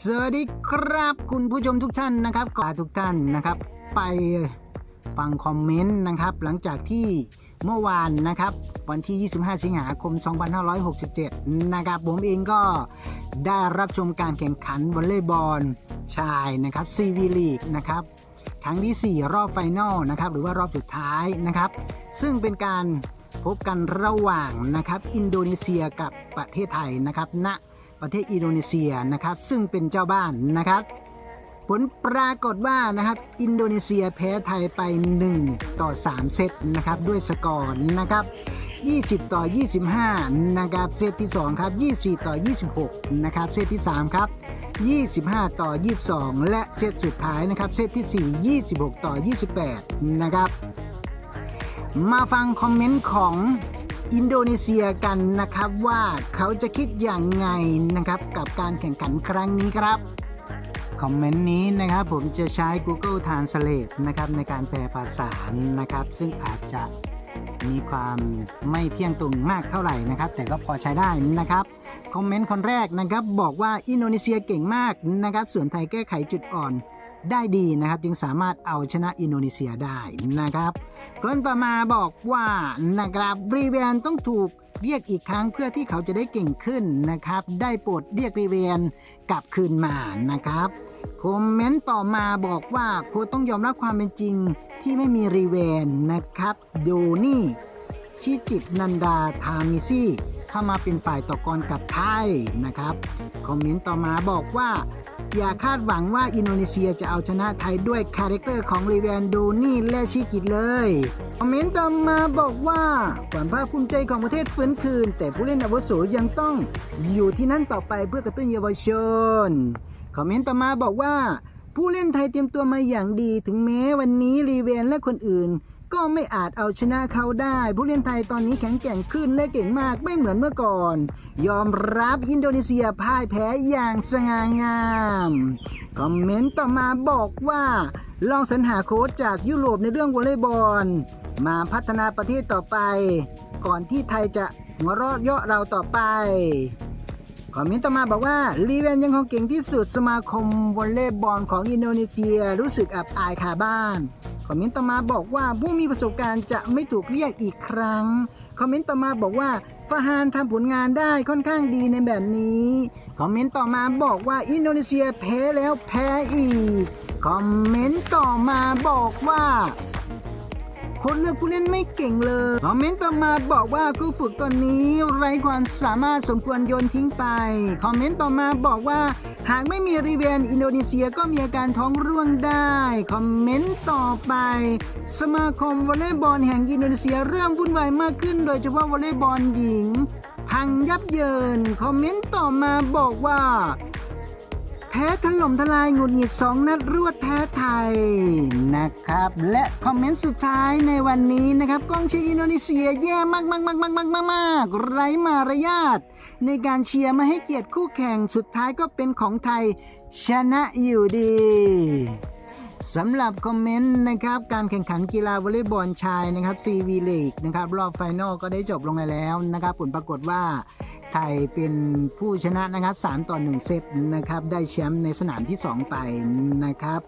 สวัสดีครับคุณผู้ชมทุกท่านนะครับขอทุกท่านนะครับ ไปฟังคอมเมนต์นะครับ หลังจากที่เมื่อวานนะครับ วันที่ 25 สิงหาคม 2567 นะครับ ผมเองก็ได้รับชมการแข่งขันวอลเลย์บอลชายนะครับซีวีลีกนะครับครั้งที่ 4 รอบไฟนอลนะครับ หรือว่ารอบสุดท้ายนะครับ ซึ่งเป็นการพบกันระหว่างนะครับ อินโดนีเซียกับประเทศไทยนะครับณ ประเทศอินโดนีเซียนะครับ ซึ่งเป็นเจ้าบ้านนะครับ ผลปรากฏว่านะครับ อินโดนีเซียแพ้ไทยไป 1 ต่อ 3 เซตนะครับ ด้วยสกอร์นะครับ 20 ต่อ 25 นะครับ เซตที่ 2 ครับ 24 ต่อ 26 นะครับ เซตที่ 3 ครับ 25 ต่อ 22 และเซตสุดท้ายนะครับ เซตที่ 4 26 ต่อ 28 นะครับ มาฟังคอมเมนต์ของ อินโดนีเซียกันนะครับว่าเขาจะคิดอย่างไงนะครับกับการแข่งขันครั้งนี้ครับ คอมเมนต์นี้นะครับผมจะใช้ Google Translate นะครับในการแปลภาษานะครับ ซึ่งอาจจะมีความไม่เที่ยงตรงมากเท่าไหร่นะครับ แต่ก็พอใช้ได้นะครับคอมเมนต์คนแรกนะครับบอกว่าอินโดนีเซียเก่งมากนะครับ ส่วนไทยแก้ไขจุดอ่อน ได้ดีนะครับ จึงสามารถเอาชนะอินโดนีเซียได้นะครับคนต่อมาบอกว่านะครับรีเวนต้องถูกเรียกอีกครั้งเพื่อที่เขาจะได้เก่งขึ้นนะครับ ได้โปรดเรียกรีเวนกลับคืนมานะครับคอมเมนต์ต่อมาบอกว่าค้ชต้องยอมรับความเป็นจริงที่ไม่มีรีเวนนะครับโดนี่ชิจิตนันดาทามิซี่เข้ามาเป็นฝ่ายต่อกรกับไทยนะครับ คอมเมนต์ต่อมาบอกว่า อย่าคาดหวังว่าอินโดนีเซียจะเอาชนะไทยด้วยคาแรคเตอร์ของรีเวนโดนี่และชิกิตเลย คอมเมนต์ต่อมาบอกว่าความภาคภูมิใจของประเทศฟื้นคืน แต่ผู้เล่นอาวุโสยังต้องอยู่ที่นั่นต่อไปเพื่อกระตุ้นเยาวชน คอมเมนต์ต่อมาบอกว่า ผู้เล่นไทยเตรียมตัวมาอย่างดีถึงแม้วันนี้รีเวนและคนอื่น ก็ไม่อาจเอาชนะเขาได้ ผู้เล่นไทยตอนนี้แข็งแกร่งขึ้นและเก่งมากไม่เหมือนเมื่อก่อน ยอมรับอินโดนีเซียพ่ายแพ้อย่างสง่างาม คอมเมนต์ต่อมาบอกว่า ลองสรรหาโค้ชจากยุโรปในเรื่องวอลเลย์บอล มาพัฒนาประเทศต่อไป ก่อนที่ไทยจะหัวเราะเยาะเราต่อไปคอมเมนต์ต่อมาบอกว่าลีเวนยังคงเก่งที่สุดสมาคมวอลเลย์บอลของอินโดนีเซียรู้สึกอับอายคาบ้าน คอมเมนต์ต่อมาบอกว่าผู้มีประสบการณ์จะไม่ถูกเรียกอีกครั้ง คอมเมนต์ต่อมาบอกว่าฟาฮานทำผลงานได้ค่อนข้างดีในแบบนี้ คอมเมนต์ต่อมาบอกว่าอินโดนีเซียแพ้แล้วแพ้อีก คอมเมนต์ต่อมาบอกว่า คนเลือกผู้เล่นไม่เก่งเลยคอมเมนต์ต่อมาบอกว่าคู่ฝึกตอนนี้ ไร้ความสามารถสมควรโยนทิ้งไป คอมเมนต์ต่อมาบอกว่า หากไม่มีรีเวนอินโดนีเซียก็มีอาการท้องร่วงได้ คอมเมนต์ต่อไป สมาคมวอลเลย์บอลแห่งอินโดนีเซียเริ่มวุ่นวายมากขึ้น โดยเฉพาะวอลเลย์บอลหญิง พังยับเยิน คอมเมนต์ต่อมาบอกว่า แพ้ถล่มทลายหงุดหงิดสองนัดรวดแพ้ไทยนะครับ และคอมเมนต์สุดท้ายในวันนี้นะครับกองเชียร์อินโดนีเซียแย่มากมากมากมากมากมากมากไร้มารยาทในการเชียร์ไม่ให้เกียรติคู่แข่งสุดท้ายก็เป็นของไทยชนะอยู่ดีสำหรับคอมเมนต์นะครับการแข่งขันกีฬาวอลเลย์บอลชายนะครับ CV League นะครับรอบไฟนอลก็ได้จบลงไปแล้วนะครับผลปรากฏว่า ไทยเป็นผู้ชนะนะครับ 3 ต่อ 1 เซตนะครับ ได้แชมป์ในสนามที่ 2 ไปนะครับ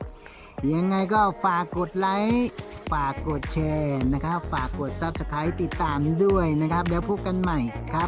ยังไงก็ฝากกดไลค์ฝากกดแชร์นะครับ ฝากกด Subscribe ติดตามด้วยนะครับ แล้วพบกันใหม่ครับ